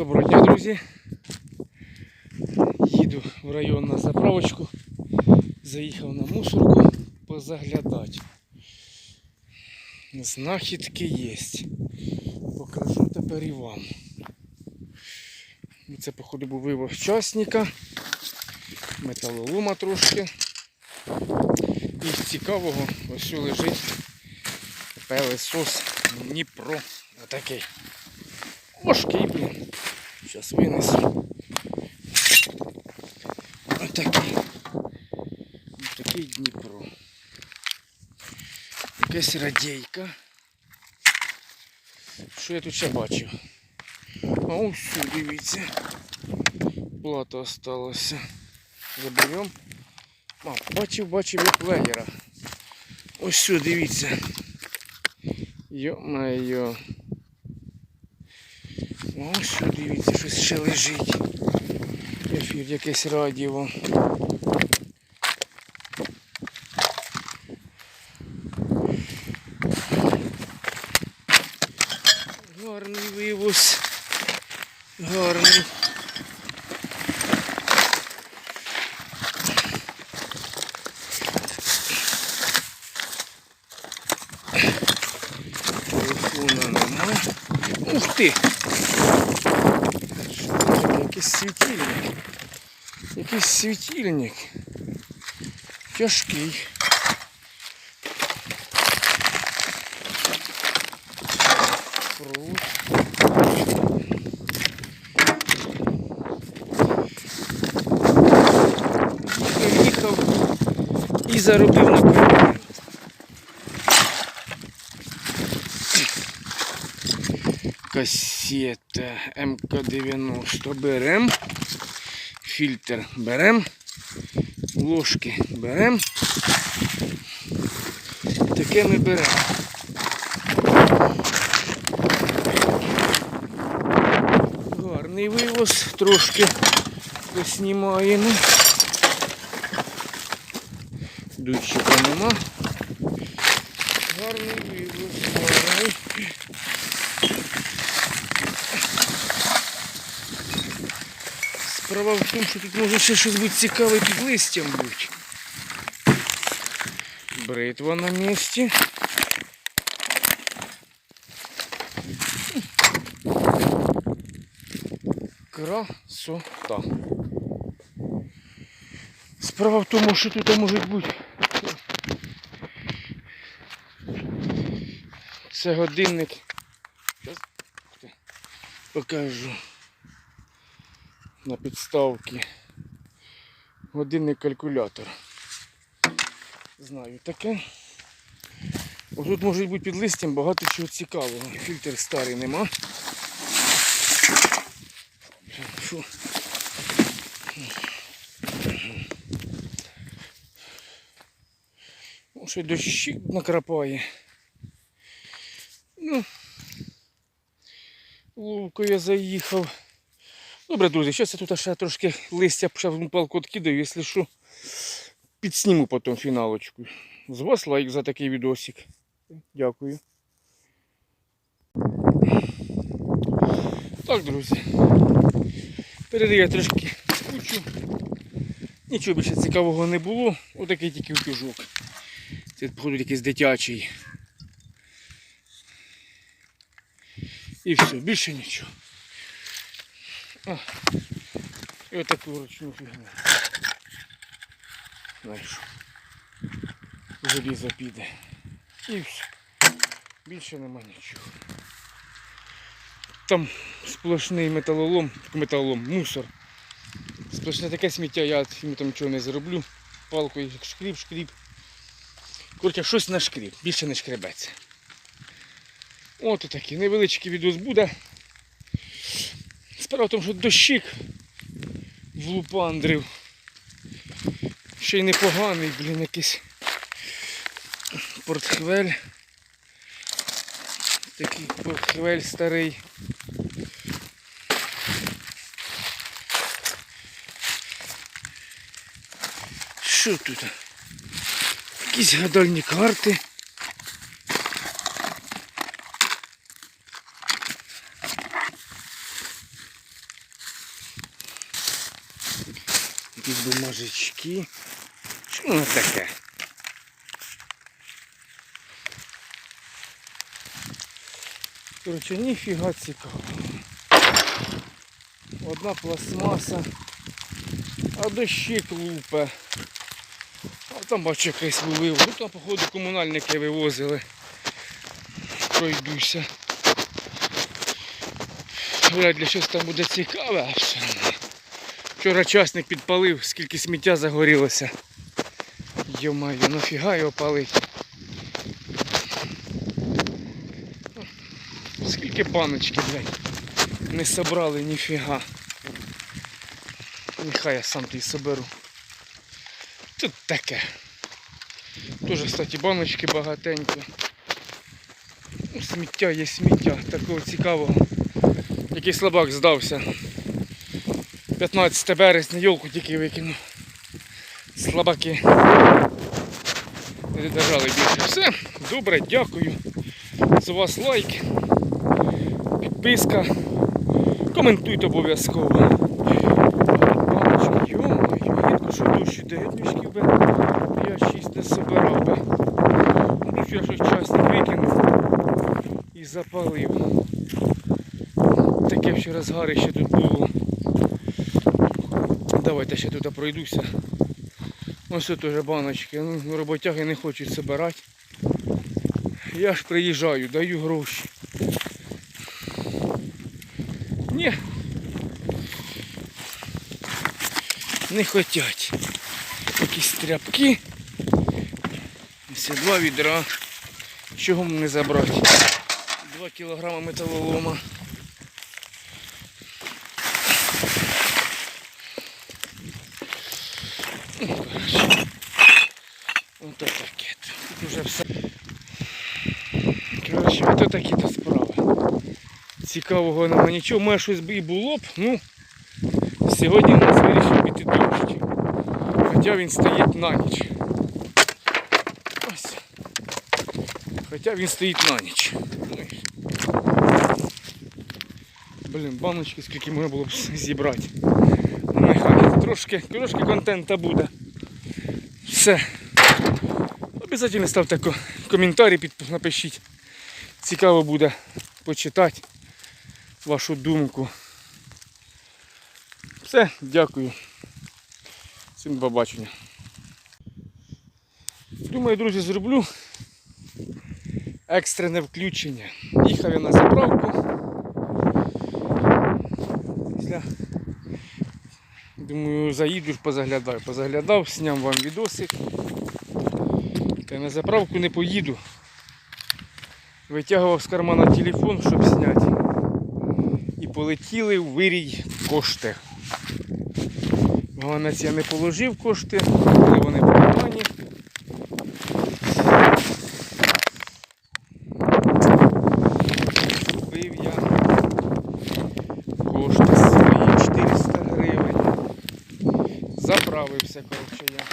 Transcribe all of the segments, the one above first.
Доброго дня, друзі. Їду в район на заправочку. Заїхав на мусорку позаглядати. Знахідки є. Покажу тепер і вам. Це, походу, був вивоз часника, металолома трошки. І цікавого ось що лежить пелесос Дніпро. Отакий. Важкий, блін. Зараз винесу. Отакий. Такий Дніпро. Якась радійка. Що я тут ще бачив? А ось дивіться. Плата осталася. Заберем. А, бачив, бачив я плеєра. Ось що, дивіться. Йо-майо. Ось що, дивіться, щось ще лежить. Ефір якесь радіо. Гарний вивоз. Гарний. світильник. Тяжкий. Фрукт. Їхав, їхав і заробив на квартиру. Касета МК-90 берем. Фільтр берем. Ложки берем. Таке ми беремо. Гарний вивоз, трошки поснімаємо. Дучика нема. Гарний вивоз, гарний. Справа в тому, що тут може ще щось бути цікаве під листям бути. Бритва на місці. Красота. Справа в тому, що тут можуть бути. Це годинник. Ти, покажу на підставці. Годинник калькулятор. Знаю таке. Ось тут можуть бути під листям багато чого цікавого. Фільтр старий нема. Фу. О, Ще дощик накрапає. Ну, ловко я заїхав. Добре, друзі, зараз я тут ще трошки листя палку відкидаю, якщо що, підсніму потім фіналочку. З вас лайк за такий відосик. Дякую. Так, друзі. Передаю трошки кучу. Нічого більше цікавого не було. Отакий тільки утюжок. Це, походу, якийсь дитячий. І все, більше нічого. І отаку ручну фігню. Знаєш, желізо піде. І все. Більше нема нічого. Там сплошний металолом, металолом, мусор. Сплошне таке сміття, я там нічого не зароблю. Палкою шкріп, шкріп. Коротше, щось на шкріп, більше не шкребеться. От такий невеличкий відос буде. Справа в тому, що дощик влупандрив. Ще й непоганий, блін, якийсь портхвель. Такий портхвель старий. Що тут? Якісь гадальні карти. Якісь бумажечки. Що воно таке? Коротше, ніфіга цікаво. Одна пластмаса, а дощик лупе. А там бачу якийсь вивив. Ну там, походу, комунальники вивозили. Пройдуся. Вряд ли щось там буде цікаве, а все. Вчора часник підпалив, скільки сміття загорілося. Йомаю, нафіга його палить. Скільки баночки, блядь, не собрали ніфіга. Нехай я сам її соберу. Тут таке. Тоже, кстати, баночки багатенько. Ну, сміття є сміття, такого цікавого. Який слабак здався. 15 березня йолку тільки викинув. Слабаки. Не додержали більше. Все, добре, дякую. З вас лайк, підписка. Коментуйте обов'язково. Баночки, йо-моє, що дощ іде, днюшків би 5-6 не собирав би. Ну, що я щось часник викинув і запалив. Таке вчора згарище тут було. Давайте ще тут пройдуся. Ось тут уже баночки. Ну, роботяги не хочуть збирати. Я ж приїжджаю, даю гроші. Ні. Не хотять. Якісь тряпки. Ось два відра. Чого мені забрати? Два кілограма металолома. Ото таке. Тут уже все. Коротше, ото такі то справи. Цікавого нема нічого. Може щось і було б, ну сьогодні нас вирішив піти дощ. Хоча він стоїть на ніч. Хоча він стоїть на ніч. Блін, баночки скільки можна було б зібрати. Нехай трошки, трошки контента буде. Все. Обязательно ставте коментарі, напишіть. Цікаво буде почитати вашу думку. Все, дякую. Всім до побачення. Думаю, друзі, зроблю екстрене включення. Їхав я на заправку. Після Думаю, заїду позаглядаю. Позаглядав, зняв вам відосик. Та на заправку не поїду. Витягував з кармана телефон, щоб зняти. І полетіли в вирій кошти. Гаванець я не положив кошти, коли вони в кармані. Купив я кошти свої 400 гривень. Заправився, коротше я.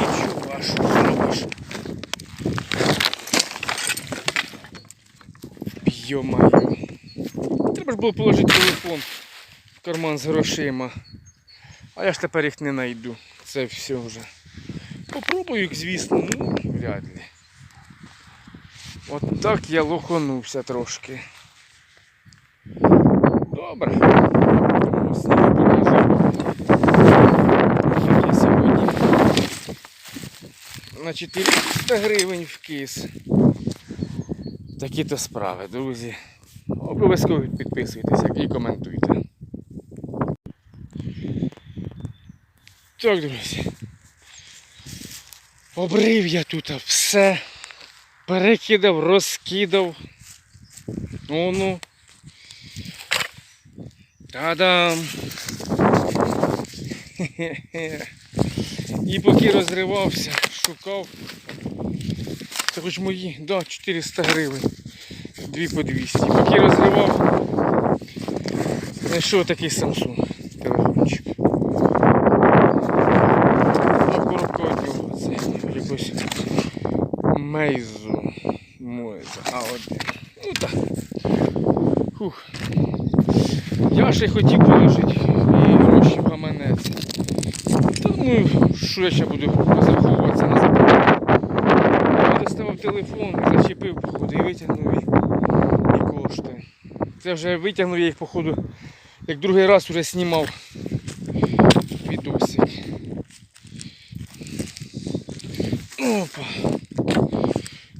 Нічого, що зробиш. Йо-моє. Треба ж було положити телефон в карман з грошима. А я ж тепер їх не знайду. Це все вже. Попробую їх, звісно, ну, вряд ли. От так я лоханувся трошки. Добре. Сьогодні на 400 гривень в кис. Такі-то справи, друзі. Обов'язково підписуйтесь і коментуйте. Так, друзі. Обрив я тут все. Перекидав, розкидав. Ну ну. Та-дам! І поки розривався, шукав. Це хоч мої, да, 400 гривень. Дві по 200. Поки розривав, знайшов такий Samsung телефончик. А коробка нього це якось Мейзу. Мойза. А один. Ну так. Фух. Я ще хотів положити і гроші гаманець. Думаю, що я ще буду розраховуватися на телефон, зачепив, походу, і витягнув і, і кошти. Це вже витягнув я їх, походу, як другий раз вже знімав відосик. Опа.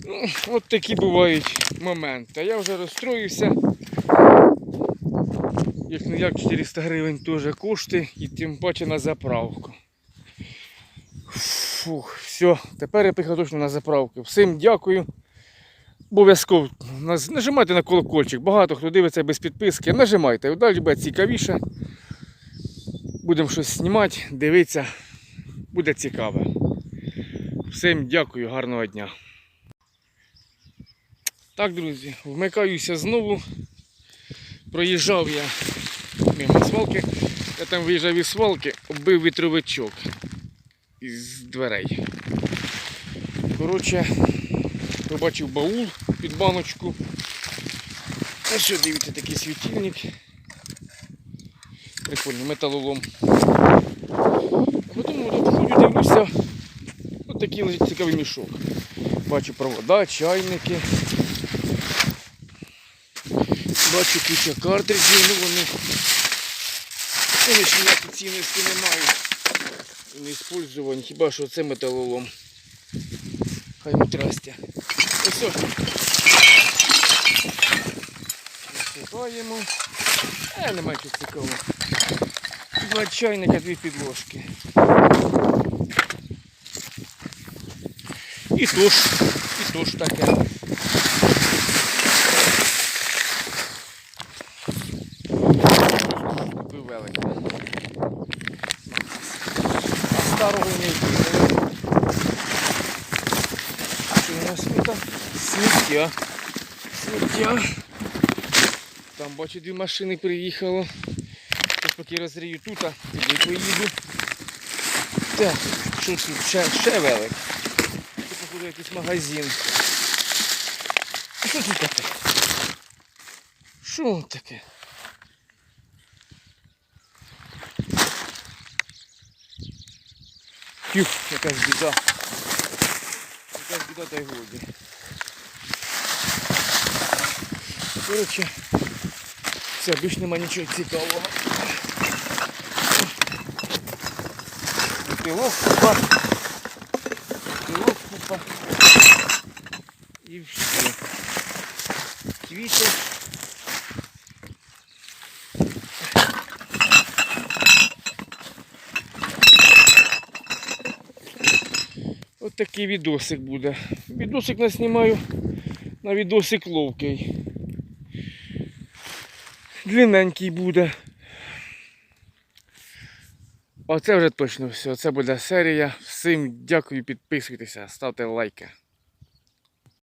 Ну, от такі бувають моменти. Я вже розстроївся. Як не як 400 гривень теж кошти і тим паче на заправку. Фух, все, тепер я поїхав на заправку. Всім дякую. Обов'язково нажимайте на колокольчик. Багато хто дивиться без підписки. Нажимайте, далі буде цікавіше. Будемо щось знімати, дивитися. Буде цікаве. Всім дякую, гарного дня. Так, друзі, вмикаюся знову. Проїжджав я мимо свалки. Я там виїжджав із свалки, оббив вітровичок із дверей. Коротше, побачив баул під баночку. Ось що, дивіться, такий світильник. Прикольний металолом. Потім от дивлюся, от такий лежить цікавий мішок. Бачу провода, чайники. Бачу куча картриджів, ну вони. Вони ніякої цінності не мають. Не использовані, хіба що це металолом. Хай йому трастя. Ось ось. Насипаємо. Е, немає чого цікавого. Два чайника, дві підложки. І туш, і туш таке. Купив велика. А старого. Що у нас тут? Сміття. Сміття. Там бачу дві машини приїхало. Тож поки розрію тут, а туди поїду. Так, що тут? Ще, ще велик. Це походу якийсь магазин. А що тут таке? Що таке? Тюх, якась біда. Якась біда та й годі. Коротше, все, більш нема нічого цікавого. Пилок купа. Пилок купа. І все. Квіти. Такий відосик буде. Відосик не знімаю на відосик ловкий. Длинненький буде. Оце вже точно все. Це буде серія. Всім дякую, підписуйтеся, ставте лайки.